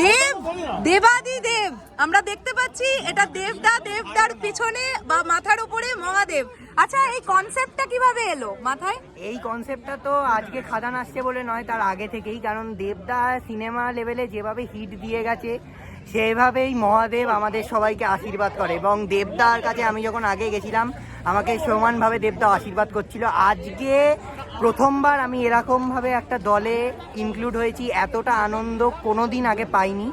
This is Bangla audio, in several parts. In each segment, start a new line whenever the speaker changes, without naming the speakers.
দেব, দেবাদি দেব। আমরা দেখতে পাচ্ছি এটা দেবদা, দেবদার পিছনে বা মাথার উপরে মহাদেব। আচ্ছা এই কনসেপ্টটা কীভাবে এলো? মাথায়?
এই কনসেপ্টটা তো আজকে খাদান আসছে বলে নয়, তার আগে থেকেই। কারণ দেবদা সিনেমা লেভেলে যেভাবে হিট দিয়ে গেছে, সেভাবেই মহাদেব আমাদের সবাইকে আশীর্বাদ করে। এবং দেবদার কাছে আমি যখন আগে গেছিলাম, আমাকে সমানভাবে দেবদা আশীর্বাদ করছিল। আজকে প্রথমবার আমি এরকমভাবে একটা দলে ইনক্লুড হয়েছি এতটা আনন্দ কোনো দিন আগে পাইনি।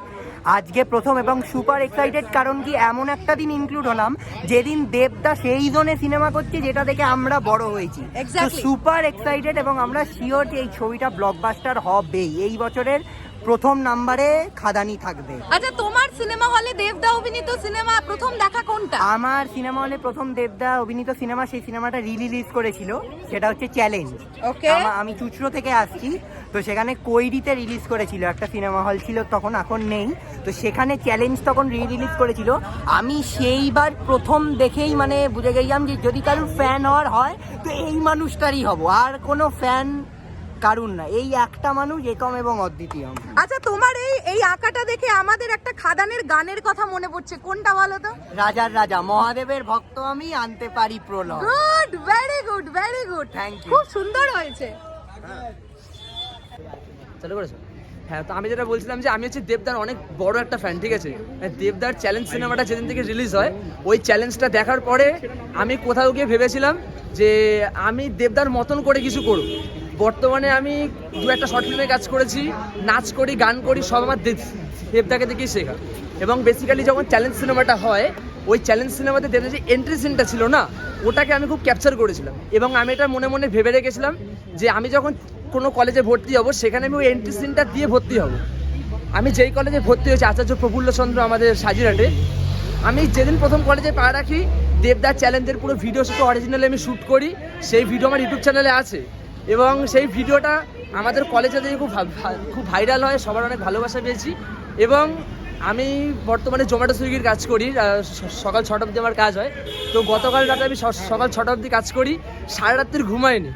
আজকে প্রথম এবং সুপার এক্সাইটেড কারণ কি এমন একটা দিন ইনক্লুড হলাম যেদিন দেবদা সেই জোনে সিনেমা করছে যেটা দেখে আমরা বড় হয়েছি. সুপার এক্সাইটেড এবং আমরা শিওর যে এই ছবিটা ব্লকবাস্টার হবেই। এই বছরের প্রথম নাম্বারে খাদানি থাকবে।
আচ্ছা তোমার সিনেমা হলে দেবদা অভিনীত সিনেমা প্রথম দেখা কোনটা?
আমার সিনেমা হলে প্রথম দেবদা অভিনীত সিনেমা সেই সিনেমাটা রিলিজ করেছিল। সেটা হচ্ছে চ্যালেঞ্জ
ওকে
আমি চুচড়ো থেকে আসছি তো সেখানে কৈরিতে রিলিজ করেছিল। একটা সিনেমা হল ছিল তখন এখন নেই। তো সেখানে চ্যালেঞ্জ তখন রি রিলিজ করেছিল। আমি সেইবার প্রথম দেখেই মানে বুঝে গেলাম যে যদি কারোর ফ্যান হওয়ার হয় তো এই মানুষটারই হব। আর কোনো ফ্যান কারুর না এই একটা মানুষ একম এবং অদ্বিতীয়
আচ্ছা তোমার এই এই আঁকাটা দেখে আমাদের একটা খাদানের গানের কথা মনে পড়ছে কোনটা বলো তো?
রাজার রাজা মহাদেবের ভক্ত আমি আনতে পারি প্রলয়।
Good very good very good.
Thank you.
খুব সুন্দর হয়েছে।
চালু করেছ? হ্যাঁ তো আমি যেটা বলছিলাম যে আমি হচ্ছে দেবদার অনেক বড় একটা ফ্যান ঠিক আছে? মানে দেবদার চ্যালেঞ্জ সিনেমাটা যেদিন থেকে রিলিজ হয় ওই চ্যালেঞ্জটা দেখার পরে আমি কোথাও গিয়ে ভেবেছিলাম যে আমি দেবদার মতন করে কিছু করব। বর্তমানে আমি দু একটা শর্ট ফিল্মে কাজ করেছি, নাচ করি, গান করি, সব আমার দেবদাকে দেখেই শেখা। এবং বেসিক্যালি যখন চ্যালেঞ্জ সিনেমাটা হয়, ওই চ্যালেঞ্জ সিনেমাতে দেবদার যে এন্ট্রি সিনটা ছিল না, ওটাকে আমি খুব ক্যাপচার করেছিলাম। এবং আমি এটা মনে মনে ভেবে রেখেছিলাম যে আমি যখন কোনো কলেজে ভর্তি হব, সেখানে আমি ওই এন্ট্রি সিনটা দিয়ে ভর্তি হব। আমি যেই কলেজে ভর্তি হয়েছি, আচার্য প্রফুল্লচন্দ্র আমাদের সাজিরাটে আমি যেদিন প্রথম কলেজে পা রাখি দেবদার চ্যালেঞ্জের পুরো ভিডিও শুধু অরিজিনালি আমি শ্যুট করি, সেই ভিডিও আমার ইউটিউব চ্যানেলে আছে। এবং সেই ভিডিওটা আমাদের কলেজে থেকে খুব খুব ভাইরাল হয় সবার অনেক ভালোবাসা পেয়েছি। এবং আমি বর্তমানে জোম্যাটো সুইগির কাজ করি সকাল ছটা অবধি আমার কাজ হয়। তো গতকাল রাতে আমি সকাল ছটা অবধি কাজ করি সারা রাত্রির ঘুমাইনি।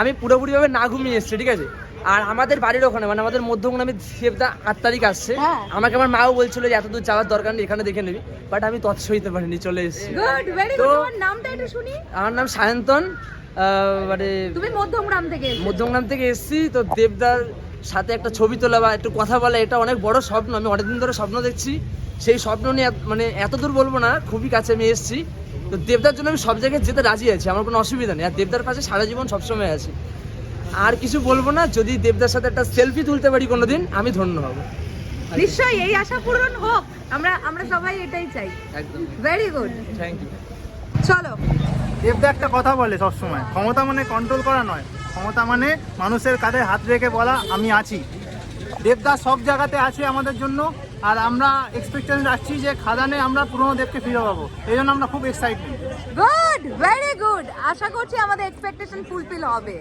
আমি পুরোপুরিভাবে না ঘুমিয়ে এসেছি ঠিক আছে? আর আমাদের বাড়ির ওখানে মানে আমাদের মধ্যমগ্রামে আমি দেবদা আট তারিখ আসছে।
হ্যাঁ।
আমাকে আমার মাও বলছিল যে এত দূর যাওয়ার দরকার নেই এখানে দেখে নিবি। বাট আমি তৎ সইতে পারিনি চলে এসেছি। আমার নাম সায়ন্তন। মানে
তুমি মধ্যমগ্রাম থেকে এসেছ।
মধ্যমগ্রাম থেকে এসেছি তো দেবদার সাথে একটা ছবি তোলা বা একটু কথা বলা এটা অনেক বড় স্বপ্ন আমি অনেকদিন ধরে স্বপ্ন দেখছি। সেই স্বপ্ন নিয়ে মানে এত দূর বলব না খুবই কাছে আমি এসেছি। তো দেবদার জন্য আমি সব জায়গায় যেতে রাজি আছি আমার কোনো অসুবিধা নেই। আর দেবদার পাশে সারা জীবন সবসময় আছি। আর কিছু বলব না যদি দেবদার সাথে একটা সেলফি তুলতে পারি কোনোদিন আমি ধন্য হব।
নিশ্চয়ই এই আশা পূরণ হোক। আমরা আমরা সবাই এটাই চাই।
একদম।
ভেরি গুড
থ্যাংক ইউ
চলো।
দেবদা একটা কথা বলে সবসময়, ক্ষমতা মানে কন্ট্রোল করা নয়, ক্ষমতা মানে মানুষের কাঁধে হাত রেখে বলা, আমি আছি। দেবদা সব জায়গাতে আছে আমাদের জন্য, আর আমরা এক্সপেকটেশন রাখছি যে খাদানে আমরা পুরনো দেবকে ফিরে পাবো। এই জন্য আমরা খুব এক্সাইটেড
গুড ভেরি গুড আশা করছি আমাদের এক্সপেকটেশন ফুলফিল হবে।